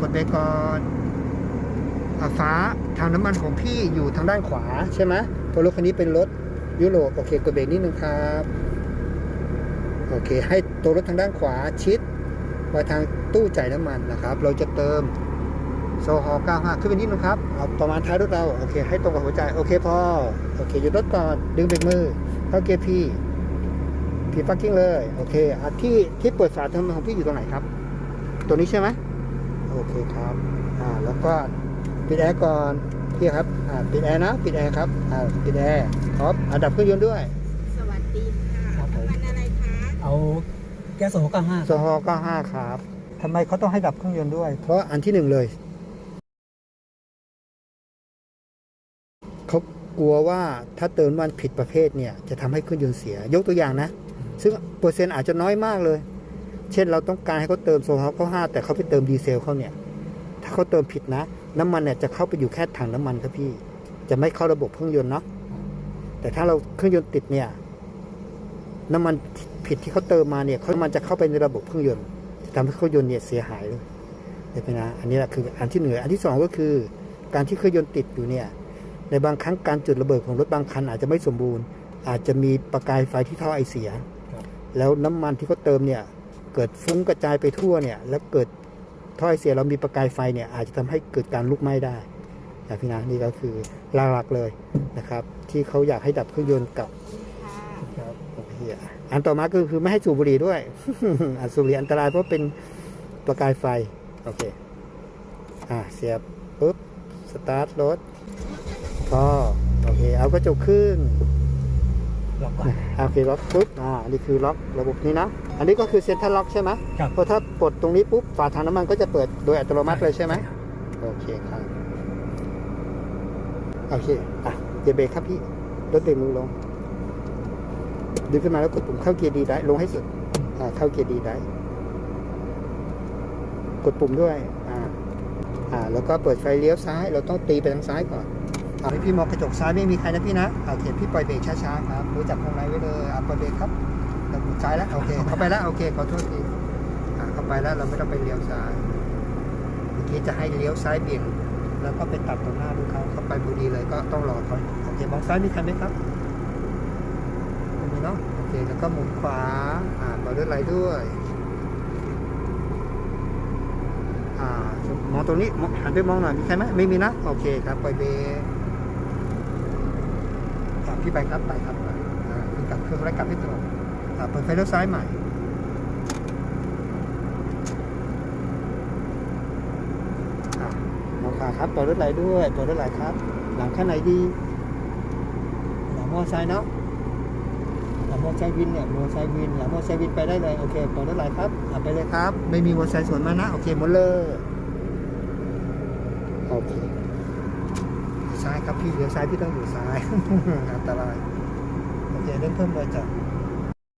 กดเบรกก่อนอาฟ้าทางน้ำมันของพี่อยู่ทางด้านขวาใช่ไหมเพราะรถคันนี้เป็นรถยุโรปโอเคกดเบรกนิดนึงครับโอเค ให้ตัวรถทางด้านขวาชิดมาทางตู้จ่ายน้ำมันนะครับ เราจะเติมโซฮอล์95ขึ้นไปนิดนึงครับเอาประมาณท้ายรถเราโอเค ให้ตรงกับหัวใจโอเคพอโอเคหยุดรถก่อนดึงเบรกมือเข้าเกียร์พีพีปักกิ้งเลยโอเคอที่ที่เปิดฝาทางของพี่อยู่ตรงไหนครับ ตัวนี้ใช่ไหม โอเคครับอ่าแล้วก็ปิดแอร์ก่อนพี่ครับอ่าปิดแอร์นะปิดแอร์ครับอ่าปิดแอร์ครับอันดับเครื่องยนต์ด้วย สวัสดีค่ะครับผมน้ำมันอะไรคะ เอาแก๊สโซฮอล์95สฮก็ห้าครับทำไมเขาต้องให้ดับเครื่องยนต์ด้วย เพราะอันที่หนึ่งเลยเขากลัวว่าถ้าเติมน้ำมันผิดประเภทเนี่ยจะทำให้เครื่องยนต์เสีย ยกตัวอย่างนะ ซึ่งเปอร์เซ็นต์อาจจะน้อยมากเลย เช่นเราต้องการให้เขาเติมโซฮอล์เขาห้าแต่เขาไปเติมดีเซลเขาเนี่ย ถ้าเขาเติมผิดนะ น้ำมันเนี่ยจะเข้าไปอยู่แค่ถังน้ำมันครับพี่ จะไม่เข้าระบบเครื่องยนต์เนาะแต่ถ้าเราเครื่องยนต์ติดเนี่ย น้ำมันผิดที่เขาเติมมาเนี่ยเขามันจะเข้าไปในระบบเครื่องยนต์จะทำให้เครื่องยนต์เนี่ยเสียหายเลยเห็นไหมนะอันนี้แหละคืออันที่หนึ่งอันที่สองก็คือ การที่เครื่องยนต์ติดอยู่เนี่ยในบางครั้งการจุดระเบิดของรถบางคันอาจจะไม่สมบูรณ์ อาจจะมีประกายไฟที่ท่อไอเสียครับแล้วน้ำมันที่เขาเติมเนี่ย เกิดฟุ้งกระจายไปทั่วเนี่ยแล้วเกิดท่อไอเสียเรามีประกายไฟเนี่ยอาจจะทำให้เกิดการลุกไหม้ได้นะพี่นะนี่ก็คือหลักๆเลยนะครับ ที่เขาอยากให้ดับเครื่องยนต์กับค่ะครับโอเคอะอันต่อมาก็คือไม่ให้สูบบุหรี่ด้วยอะสูบบุหรี่อันตรายเพราะเป็นประกายไฟโอเคอ่าเสียบปุ๊บสตาร์ทรถพอโอเคเอากระจกขึ้น ล็อกก่อนอะโอเคล็อกปุ๊บอ่าอันนี้คือล็อกระบบนี้นะ อันนี้ก็คือเซ็นทรัลล็อกใช่ไหมครับเพราะถ้าปลดตรงนี้ปุ๊บฝาถังน้ำมันก็จะเปิดโดยอัตโนมัติเลยใช่ไหมโอเคครับโอเคอะเดี๋ยวเบรกครับพี่รถเบรกมือลงดึงขึ้นมาแล้วกดปุ่มเข้าเกียร์ดีได้ลงให้สุดอ่าเข้าเกียร์ดีได้กดปุ่มด้วยอ่าอ่าแล้วก็เปิดไฟเลี้ยวซ้าย เราต้องตีไปทางซ้ายก่อน อ่าให้พี่มองกระจกซ้ายไม่มีใครนะพี่นะโอเคพี่ปล่อยเบรกช้าๆครับมือจับพวงมาลัยไว้เลยอ่าปล่อยเบรกครับเราหมุนซ้ายแล้วโอเคเข้าไปแล้วโอเคขอโทษทีเข้าไปแล้วเราไม่ต้องไปเลี้ยวซ้ายเมื่อกี้จะให้เลี้ยวซ้ายเบี่ยงแล้วก็ไปตัดตรงหน้าลูกเขาเข้าไปพอดีเลยก็ต้องรอเขาโอเคมองซ้ายมีใครไหมครับไม่มีเนาะโอเคแล้วก็หมุนขวาอ่าต่อด้วยไรด้วยอ่ามองตรงนี้มองหันไปมองหน่อยมีใครไหมไม่มีนะโอเคครับปล่อยเบรก อ่าพี่ไปครับไปครับไปอ่าพี่กลับเครื่องแล้วกลับให้ตรงเปิดไฟเลี้ยวซ้ายใหม่มองขวาครับต่อรถไหลด้วยต่อรถไหลครับ หลังข้างไหนดี หลังมอไซค์เนาะหลังมอไซค์วินเนี่ยมอไซค์วินหลังมอไซค์วินไปได้เลยโอเคต่อรถไหลครับอะไปเลยครับ ไม่มีมอไซค์สวนมานะโอเคหมดเลยโอเค ครับพี่เลี้ยวซ้ายพี่ต้องอยู่ซ้าย อันตรายโอเคเริ่มเพิ่มเลยจ้ะ